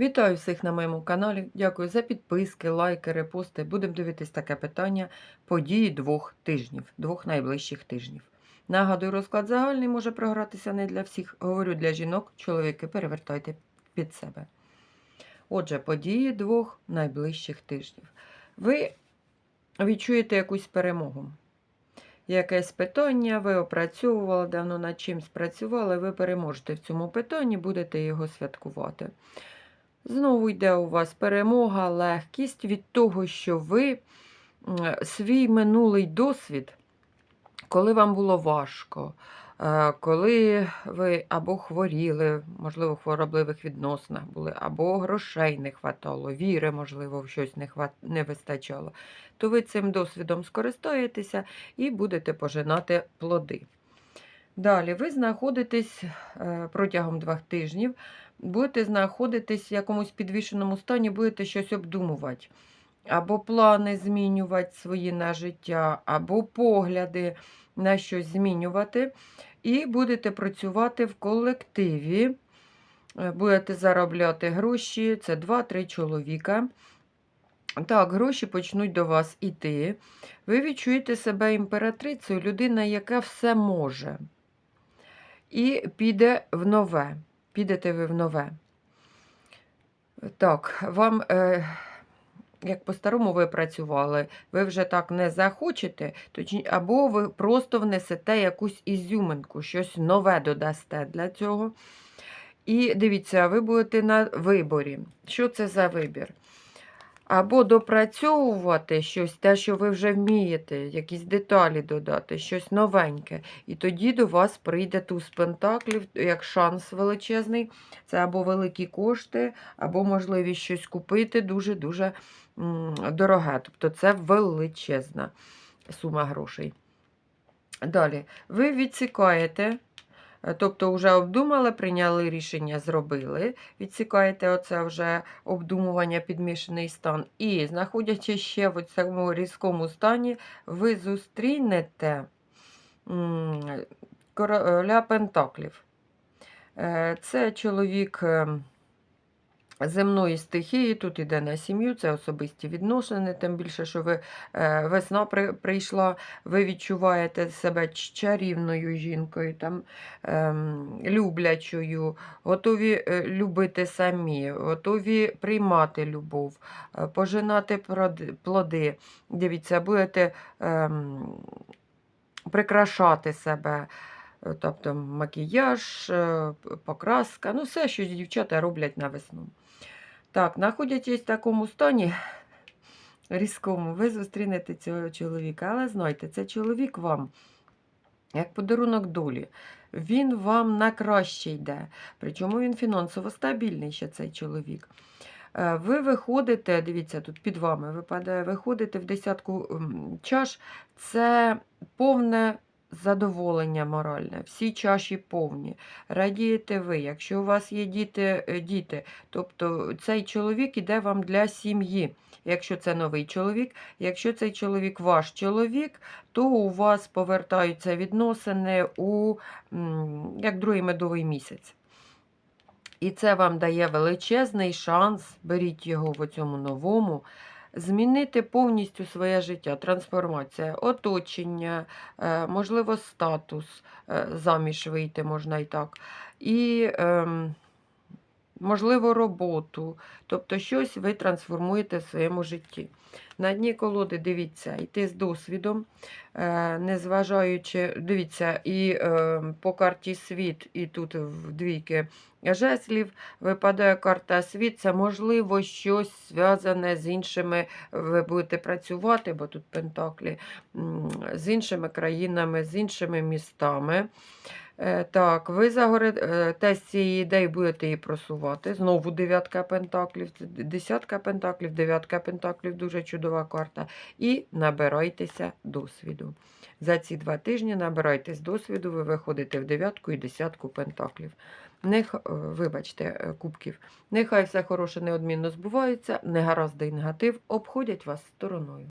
Вітаю всіх на моєму каналі. Дякую за підписки, лайки, репости. Будемо дивитись таке питання події двох тижнів, двох найближчих тижнів. Нагадую, розклад загальний може програтися не для всіх. Говорю для жінок, чоловіки, перевертайте під себе. Отже, події двох найближчих тижнів. Ви відчуєте якусь перемогу. Якесь питання, ви опрацьовували давно над чимсь працювали, ви переможете в цьому питанні, будете його святкувати. Знову йде у вас перемога, легкість від того, що ви свій минулий досвід, коли вам було важко, е, коли ви або хворіли, можливо, в хворобливих відносинах були, або грошей не хватало, віри, можливо, в щось не, хват... не вистачало, то ви цим досвідом скористаєтеся і будете пожинати плоди. Далі ви знаходитесь е, протягом двох тижнів будете знаходитись в якомусь підвішеному стані, будете щось обдумувати. Або плани змінювати свої на життя, або погляди на щось змінювати. І будете працювати в колективі, Е, будете заробляти гроші, це 2-3 чоловіка. Так, гроші почнуть до вас іти. Ви відчуєте себе імператрицею, людина, яка все може. І піде в нове підете ви в нове. Так, вам, е, як по-старому ви працювали, ви вже так не захочете, або ви просто внесете якусь ізюминку, щось нове додасте для цього. І дивіться, ви будете на виборі. Що це за вибір? Або допрацьовувати щось, те, що ви вже вмієте, якісь деталі додати, щось новеньке. І тоді до вас прийде туз пентаклів, як шанс величезний. Це або великі кошти, або можливість щось купити дуже-дуже дороге. Тобто це величезна сума грошей. Далі, ви відсікаєте. Е, Тобто, вже обдумали, прийняли рішення, зробили. Відсікаєте оце вже обдумування, підмішаний стан. І, знаходячись ще в цьому різкому стані, ви зустрінете короля Пентаклів. Е, Це чоловік е, земної стихії, тут іде на сім'ю, це особисті відносини, тим більше, що ви е, весна при, прийшла, ви відчуваєте себе чарівною жінкою, там, ем, люблячою, готові е, любити самі, готові приймати любов, е, пожинати плоди. Дивіться, будете ем, прикрашати себе. Е, Тобто макіяж, е, покраска, ну все, що дівчата роблять на весну. Так, знаходячись в такому стані різкому, ви зустрінете цього чоловіка. Але знайте, це чоловік вам, як подарунок долі. Він вам на краще йде. Причому він фінансово стабільний ще цей чоловік. Ви виходите, дивіться, тут під вами випадає, виходите в десятку чаш. Це повне задоволення моральне. Всі чаші повні. Радієте ви. Якщо у вас є діти, е, діти, тобто цей чоловік іде вам для сім'ї. Якщо це новий чоловік, якщо цей чоловік ваш чоловік, то у вас повертаються відносини у як другий медовий місяць. І це вам дає величезний шанс, беріть його в цьому новому, змінити повністю своє життя, трансформація, оточення, е, можливо, статус, е, заміж вийти можна і так. І, ем, можливо, роботу. Тобто щось ви трансформуєте в своєму житті. На дні колоди, дивіться, йти з досвідом, е, незважаючи, дивіться, і е, по карті світ, і тут в двійки жеслів випадає карта світ. Це можливо щось зв'язане з іншими. Ви будете працювати, бо тут пентаклі, з іншими країнами, з іншими містами. Е, Так, ви загорите з цієї ідеї будете її просувати. Знову дев'ятка пентаклів, десятка пентаклів, дев'ятка пентаклів дуже чудова карта. І набирайтеся досвіду. За ці два тижні набирайтесь досвіду, ви виходите в дев'ятку і десятку пентаклів. Нех, е, вибачте, е, кубків. Нехай все хороше неодмінно збувається, негаразди і негатив обходять вас стороною.